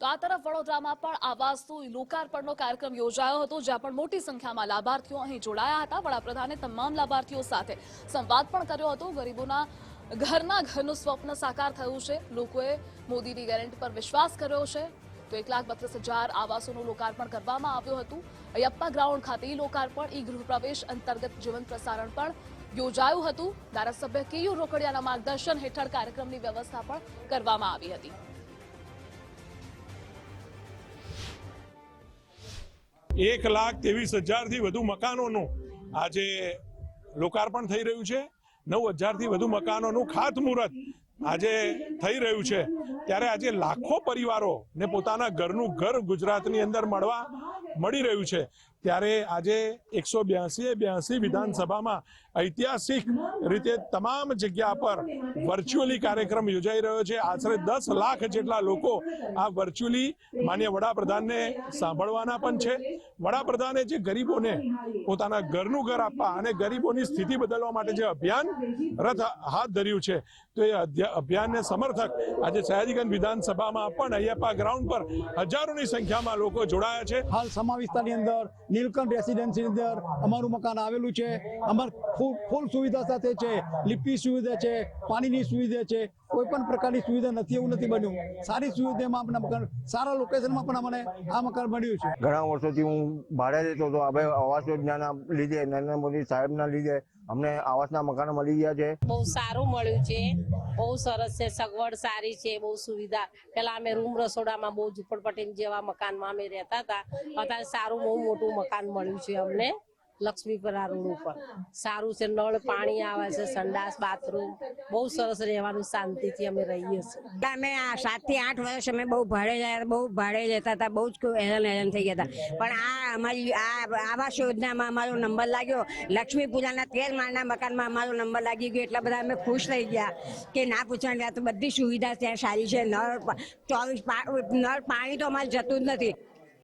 તો આ તરફ વડોદરામાં પણ આવાસનું લોકાર્પણનો કાર્યક્રમ યોજાયો હતો, જ્યાં પણ મોટી સંખ્યામાં લાભાર્થીઓ અહીં જોડાયા હતા. વડાપ્રધાને તમામ લાભાર્થીઓ સાથે સંવાદ પણ કર્યો હતો. ગરીબોના ઘરના ઘરનું સ્વપ્ન સાકાર થયું છે. લોકોએ મોદીની ગેરંટી પર વિશ્વાસ કર્યો છે. તો એક લાખ બત્રીસ હજાર આવાસોનું લોકાર્પણ કરવામાં આવ્યું હતું. અયપ્પા ગ્રાઉન્ડ ખાતે ઈ લોકાર્પણ, ઈ ગૃહ પ્રવેશ અંતર્ગત જીવન પ્રસારણ પણ યોજાયું હતું. ધારાસભ્ય કેયુ રોકડિયાના માર્ગદર્શન હેઠળ કાર્યક્રમની વ્યવસ્થા પણ કરવામાં આવી હતી. એક લાખ ત્રેવીસ હજારથી વધુ મકાનોનું આજે લોકાર્પણ થઈ રહ્યું છે. નવ હજારથી વધુ મકાનોનું ખાતમુહૂર્ત આજે થઈ રહ્યું છે. ત્યારે આજે લાખો પરિવારો ને પોતાના ઘરનું ઘર ગુજરાતની અંદર મળવા મળી રહ્યું છે. ત્યારે આજે એકસો બ્યાસી બ્યાસી વિધાનસભામાં ઐતિહાસિક રીતે તમામ જગ્યા પર વર્ચ્યુઅલી કાર્યક્રમ યોજાઈ રહ્યો છે. આશરે દસ લાખ જેટલા લોકો આ વર્ચ્યુઅલી માન્ય વડાપ્રધાનને સાંભળવાના પણ છે. વડાપ્રધાને જે ગરીબોને પોતાના ઘરનું ઘર આપવા અને ગરીબોની સ્થિતિ બદલવા માટે જે અભિયાન રથ હાથ ધર્યું છે, તો એ અભિયાનને સમર્થક આજે સયાજીગંજ વિધાનસભામાં પણ અયપ્પા ગ્રાઉન્ડ પર હજારોની સંખ્યામાં લોકો જોડાયા છે. હાલ સમા વિસ્તારની અંદર નીલકંઠ રેસિડેન્સીની અંદર અમારું મકાન આવેલું છે. અમાર ફૂલ ફૂલ સુવિધા સાથે છે. લિફ્ટની સુવિધા છે પાણીની સુવિધા છે. કોઈ પણ પ્રકારની સુવિધા નથી એવું નથી બન્યું. સારી સુવિધામાં આપણા મકાન સારા લોકેશનમાં પણ અમને આ મકાન મળ્યું છે. ઘણા વર્ષોથી હું ભાડે રહેતો હતો. હવે આવાસ યોજનાના લીધે નરેન્દ્ર મોદી સાહેબના લીધે અમને આવાસના મકાનો મળી ગયા છે. બહુ સારું મળ્યું છે. બહુ સરસ છે. સગવડ સારી છે. બહુ સુવિધા. પેલા અમે રૂમ રસોડામાં બહુ ઝુંપડપટ્ટી જેવા મકાનમાં અમે રહેતા હતા. અત્યારે સારું બહુ મોટું મકાન મળ્યું છે અમને લક્ષ્મીપરા રોડ ઉપર. સારું છે, નળ પાણી આવે છે, સંડાસ, બાથરૂમ. બહુ સરસ રહેવાનું, શાંતિથી અમે રહીએ છીએ. અમે સાતથી આઠ વર્ષ અમે બહુ ભાડે રહ્યા- બહુ ભાડે જતા હતા, બહુ જ હેરાન હેરાન થઈ ગયા હતા. પણ આ અમારી આ આવાસ યોજનામાં અમારો નંબર લાગ્યો. લક્ષ્મી પૂજાના તેર માળના મકાનમાં અમારો નંબર લાગી ગયો, એટલા બધા અમે ખુશ થઈ ગયા કે ના પૂછવાની તો બધી સુવિધા ત્યાં સારી છે. નળ, ચોવીસ નળ પાણી તો અમારે જતું જ નથી.